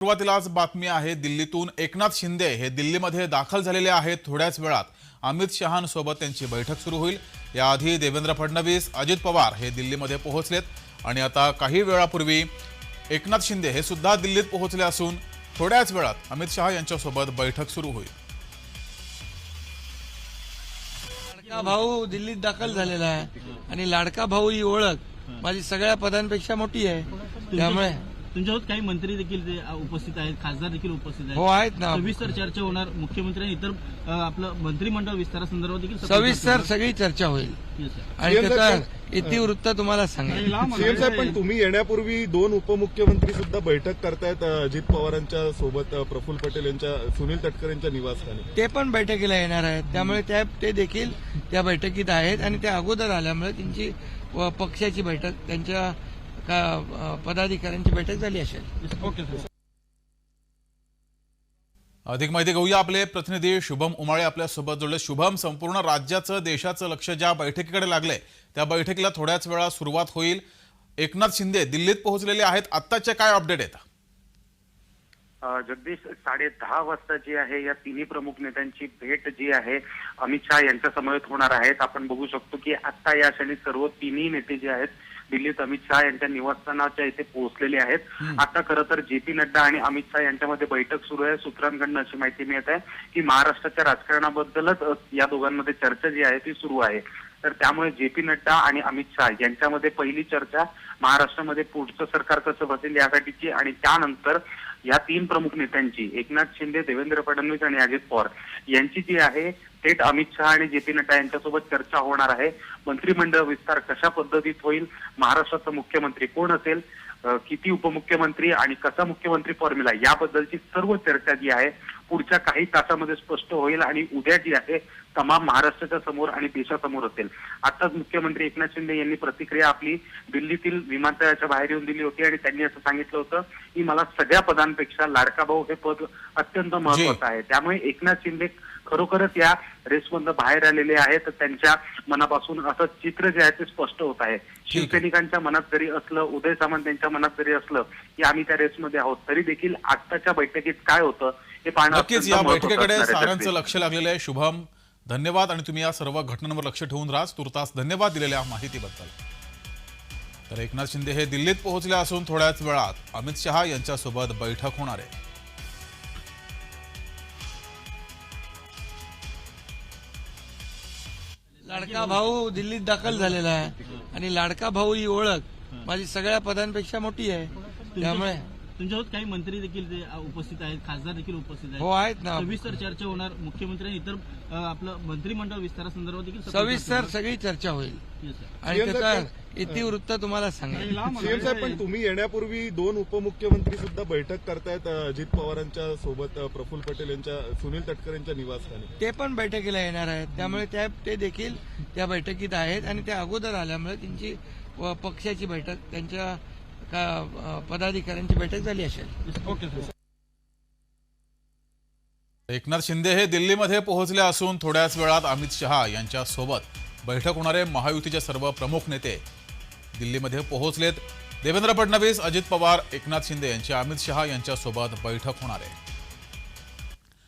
सुरुवातीलाच बातमी आहे दिल्लीतून एकनाथ शिंदे हे दिल्लीमध्ये दाखल झालेले आहेत थोड्याच वेळात. अमित शहांसोबत त्यांची बैठक सुरू होईल. याआधी देवेंद्र फडणवीस अजित पवार हे दिल्लीमध्ये पोहोचलेत. आणि आता काही वेळापूर्वी एकनाथ शिंदे हे सुद्धा दिल्लीत पोहोचले असून थोड्याच वेळात अमित शहा यांच्यासोबत बैठक सुरू होईल. लाडका भाऊ दिल्लीत दाखल झालेला आहे. आणि लाडका भाऊ ही ओळख माझी सगळ्या पदांपेक्षा मोठी आहे. त्यामुळे तुमच्यासोबत काही मंत्री देखील उपस्थित आहेत खासदार देखील उपस्थित आहेत. हो आहेत ना. सविस्तर चर्चा होणार. मुख्यमंत्री आणि इतर आपलं मंत्रिमंडळ विस्तारासंदर्भात देखील सविस्तर सगळी चर्चा होईल. आणि त्याचा इतिवृत्त तुम्हाला सांगेल सीएम साहेब पण तुम्ही येण्यापूर्वी दोन उपमुख्यमंत्री सुद्धा बैठक करतायत अजित पवारांच्या सोबत प्रफुल्ल पटेल यांच्या सुनील तटकर यांच्या निवासस्थानी. ते पण बैठकीला येणार आहेत. त्यामुळे त्या ते देखील त्या बैठकीत आहेत आणि त्या अगोदर आल्यामुळे त्यांची पक्षाची बैठक त्यांच्या पदाधिकाऱ्यांची बैठक झाली असेल. ओके अधिक माहिती घेऊया आपले प्रतिनिधी शुभम उमाळे आपल्यासोबत जोडले. शुभम संपूर्ण राज्याचं देशाचं लक्ष ज्या बैठकीकडे लागलंय त्या बैठकीला थोड्याच वेळा सुरुवात होईल. एकनाथ शिंदे दिल्लीत पोहोचलेले आहेत. आत्ताचे काय अपडेट आहेत? जगदीश साडे दहा वाजता जी आहे या तिन्ही प्रमुख नेत्यांची भेट जी आहे अमित शहा यांच्या समवेत होणार आहेत. आपण बघू शकतो की आता या क्षणी सर्व तिन्ही नेते जे आहेत दिल्लीत अमित शहा यांच्या निवासस्थानाच्या इथे पोहोचलेले आहेत. आता खरं तर जे पी नड्डा आणि अमित शहा यांच्यामध्ये बैठक सुरू आहे. सूत्रांकडनं अशी माहिती मिळत आहे की महाराष्ट्राच्या राजकारणाबद्दलच या दोघांमध्ये चर्चा जी आहे ती सुरू आहे. तर त्यामुळे जे पी नड्डा आणि अमित शहा यांच्यामध्ये पहिली चर्चा महाराष्ट्रामध्ये पुढचं सरकार कसं बसेल यासाठीची आणि त्यानंतर या तीन प्रमुख नेत्यांची एकनाथ शिंदे देवेंद्र फडणवीस आणि अजित पवार यांची जी आहे थेट अमित शहा आणि जे पी नड्डा यांच्यासोबत चर्चा होणार आहे. मंत्रिमंडळ विस्तार कशा पद्धतीत होईल? महाराष्ट्राचा मुख्यमंत्री कोण असेल? किती उपमुख्यमंत्री आणि कसा मुख्यमंत्री फॉर्म्युला याबद्दलची सर्व चर्चा जी आहे पुढच्या काही तासामध्ये स्पष्ट होईल आणि उद्या जी आहे तमाम महाराष्ट्राच्या समोर आणि देशासमोर असेल. आताच मुख्यमंत्री एकनाथ शिंदे यांनी प्रतिक्रिया आपली दिल्लीतील विमानतळाच्या बाहेर येऊन दिली होती आणि त्यांनी असं सांगितलं होतं की मला सगळ्या पदांपेक्षा लाडका भाऊ हे पद अत्यंत महत्वाचं आहे. त्यामुळे एकनाथ शिंदे खरोखरच या रेसमधनं बाहेर आलेले आहेत. त्यांच्या मनापासून असं चित्र जे आहे ते स्पष्ट होत आहे. शिवसैनिकांच्या मनात जरी असलं उदय सामंत यांच्या मनात जरी असलं की आम्ही त्या रेसमध्ये आहोत तरी देखील आत्ताच्या बैठकीत काय होतं हे पाहणं नक्कीच या बैठकीकडे जगदीश. लक्ष लागलेलं आहे. शुभम धन्यवाद आणि तुम्ही या सर्व घटनांवर लक्ष ठेवून राहा. तुर्तास धन्यवाद दिलेल्या माहितीबद्दल. तर एकनाथ शिंदे हे दिल्लीत पोहोचले असून थोड्याच वेळात अमित शहा यांच्यासोबत बैठक होणार आहे. लाडका भाऊ दिल्लीत दाखल झालेला आहे आणि लाडका भाऊ ही ओळख माझी सगळ्या पदांपेक्षा मोठी आहे. त्यामुळे तुमच्यासोबत काही मंत्री देखील उपस्थित आहेत खासदार देखील उपस्थित हो आहेत आहेत ना. सविस्तर चर्चा होणार. मुख्यमंत्री आणि इतर आपलं मंत्रिमंडळ विस्तारासंदर्भात देखील सविस्तर सगळी चर्चा होईल. आणि त्याचा इतिवृत्त तुम्हाला सांगेल. सीएम साहेब पण तुम्ही येण्यापूर्वी दोन उपमुख्यमंत्री सुद्धा बैठक करतायत अजित पवारांच्या सोबत प्रफुल्ल पटेल यांच्या सुनील तटकर यांच्या निवासस्थानी. ते पण बैठकीला येणार आहेत. त्यामुळे त्या ते देखील त्या बैठकीत आहेत आणि त्या अगोदर आल्यामुळे त्यांची पक्षाची बैठक त्यांच्या पदाधिकाऱ्यांची बैठक झाली असेल? ओके एकनाथ शिंदे हे दिल्लीमध्ये पोहोचले असून थोड्याच वेळात अमित शहा यांच्या सोबत बैठक होणारे महायुतीचे सर्व प्रमुख नेते दिल्लीमध्ये पोहोचलेत. देवेंद्र फडणवीस अजित पवार एकनाथ शिंदे यांची अमित शहा यांच्यासोबत बैठक होणार आहे.